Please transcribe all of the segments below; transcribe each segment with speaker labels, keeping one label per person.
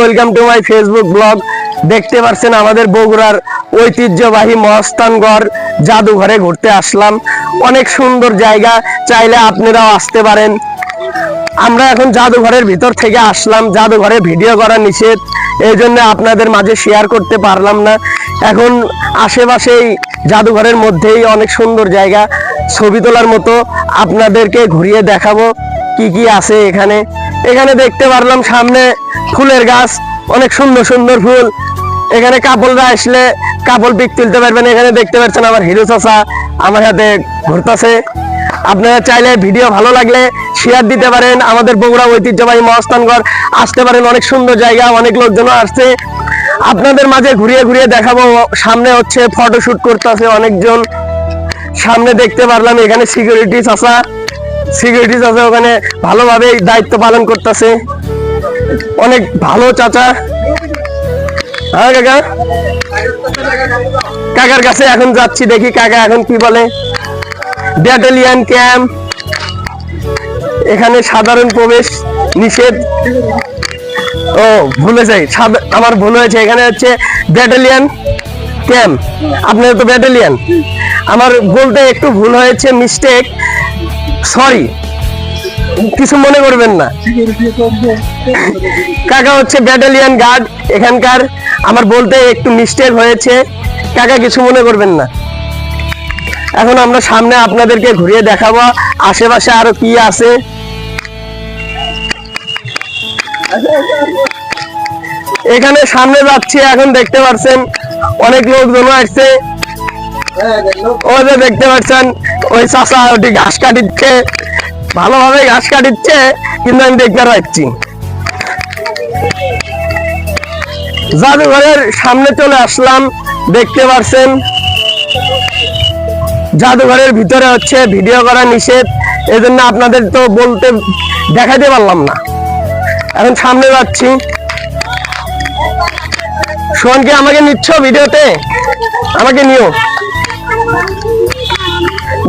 Speaker 1: Welcome to my Facebook blog দেখতে পাচ্ছেন আমাদের বগুড়ার ঐতিহ্যবাহী মহস্তানগড় জাদুঘরে ঘুরতে আসলাম। অনেক সুন্দর জায়গা, চাইলে আপনারাও আসতে পারেন। আমরা এখন জাদুঘরের ভিতর থেকে আসলাম। জাদুঘরে ভিডিও করা নিষেধ, এই জন্য আপনাদের মাঝে শেয়ার করতে পারলাম না। এখন আশেপাশেই জাদুঘরের মধ্যেই অনেক সুন্দর জায়গা। ছবি তোলার মতো আপনাদেরকে ঘুরিয়ে দেখাবো কি কি আছে এখানে। এখানে দেখতে পারলাম সামনে ফুলের গাছ, অনেক সুন্দর সুন্দর ফুল। এখানে কাপড়রা আসলে কাপড় পিক তুলতে পারবেন। এখানে দেখতে পাচ্ছেন আমার হিরো চাচা আমার হাতে ঘুরতেছে। আপনারা চাইলে ভিডিও ভালো লাগলে শেয়ার দিতে পারেন। আমাদের বগুড়া ঐতিহ্যবাহী মহাস্থানগড়। আসতে পারেন, অনেক সুন্দর জায়গা, অনেক লোকজন আসছে। আপনাদের মাঝে ঘুরিয়ে ঘুরিয়ে দেখাবো। সামনে হচ্ছে ফটোশুট করতেছে অনেকজন। সামনে দেখতে পারলাম এখানে সিকিউরিটি চাচা। সিকিউরিটি চাচা ওখানে ভালোভাবে দায়িত্ব পালন করতেছে। অনেক ভালো চাচা। হ্যাঁ কাকা? কাকার কাছে এখন যাচ্ছি, দেখি কাকা এখন কি বলে। ব্যাটালিয়ান ক্যাম্প এখানে সাধারণ প্রবেশ নিষেধ। ও, ভুলে যাই আমার ভুল হয়েছে। এখানে হচ্ছে ব্যাটালিয়ান ক্যাম্প আপনার তো ব্যাটালিয়ান আমার বলতে একটু ভুল হয়েছে মিস্টেক সরি কিছু মনে করবেন না। কাকা হচ্ছে ব্যাটালিয়ান গার্ড এখানকার আমার বলতে একটু মিস্টেক হয়েছে। কাকা কিছু মনে করবেন না। এখন আমরা সামনে আপনাদেরকে ঘুরিয়ে দেখাবো, আশেপাশে আরও কি আছে। এখানে সামনে যাচ্ছি, এখন দেখতে পাচ্ছেন অনেক লোকজন আসছে। ওই যে দেখতে পাচ্ছেন, ওই চাষা ওটি ঘাস কাটিচ্ছে, ভালোভাবে ঘাস কাটিচ্ছে, কিন্তু আমি দেখতে পাচ্ছি। জাদুঘরের সামনে চলে আসলাম, দেখতে পাচ্ছেন। জাদুঘরের ভিতরে হচ্ছে ভিডিও করা নিষেধ, এজন্য আপনাদের তো বলতে দেখাতে পারলাম না। এখন সামনে যাচ্ছি। সোহনকে আমাকে নিচ্ছ ভিডিওতে? আমাকে নিও।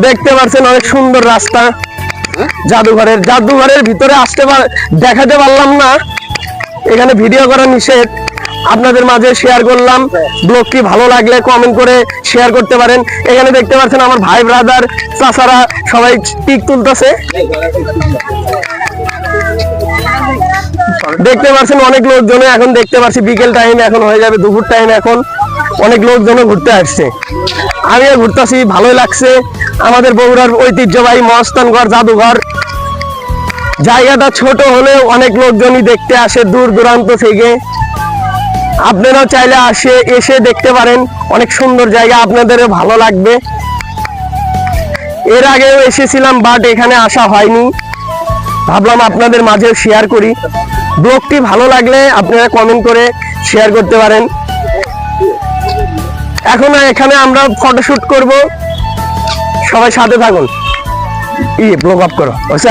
Speaker 1: দেখতে পাচ্ছেন অনেক সুন্দর রাস্তা। জাদুঘরের জাদুঘরের ভিতরে আসতে পার দেখাতে পারলাম না। এখানে ভিডিও করা নিষেধ। আপনাদের মাঝে শেয়ার করলাম। ব্লগটি ভালো লাগলে কমেন্ট করে শেয়ার করতে পারেন। এখানে দেখতে পাচ্ছেন আমার ভাই ব্রাদার চাচারা সবাই পিক তুলতেছে। দেখতে পাচ্ছেন অনেক লোকজন এখন দেখতে পাচ্ছি বিকেল টাইম এখন হয়ে যাবে, দুপুর টাইম এখন। অনেক লোকজন ঘুরতে আসছে। আমিও ঘুরতেছি, ভালোই লাগছে। আমাদের বগুড়ার ঐতিহ্যবাহী মহস্তানগড় জাদুঘর। জায়গাটা ছোট হলেও অনেক লোকজনই দেখতে আসে দূর দূরান্ত থেকে। আপনারাও চাইলে আসে, এসে দেখতে পারেন। অনেক সুন্দর জায়গা, আপনাদেরও ভালো লাগবে। এর আগেও এসেছিলাম, বাট এখানে আসা হয়নি। ভাবলাম আপনাদের মাঝে শেয়ার করি। ব্লগটি ভালো লাগলে আপনারা কমেন্ট করে শেয়ার করতে পারেন। এখন এখানে আমরা ফটোশুট করব। সবাই সাথে থাকুন। ই ব্লগ আপ করো। বুঝছে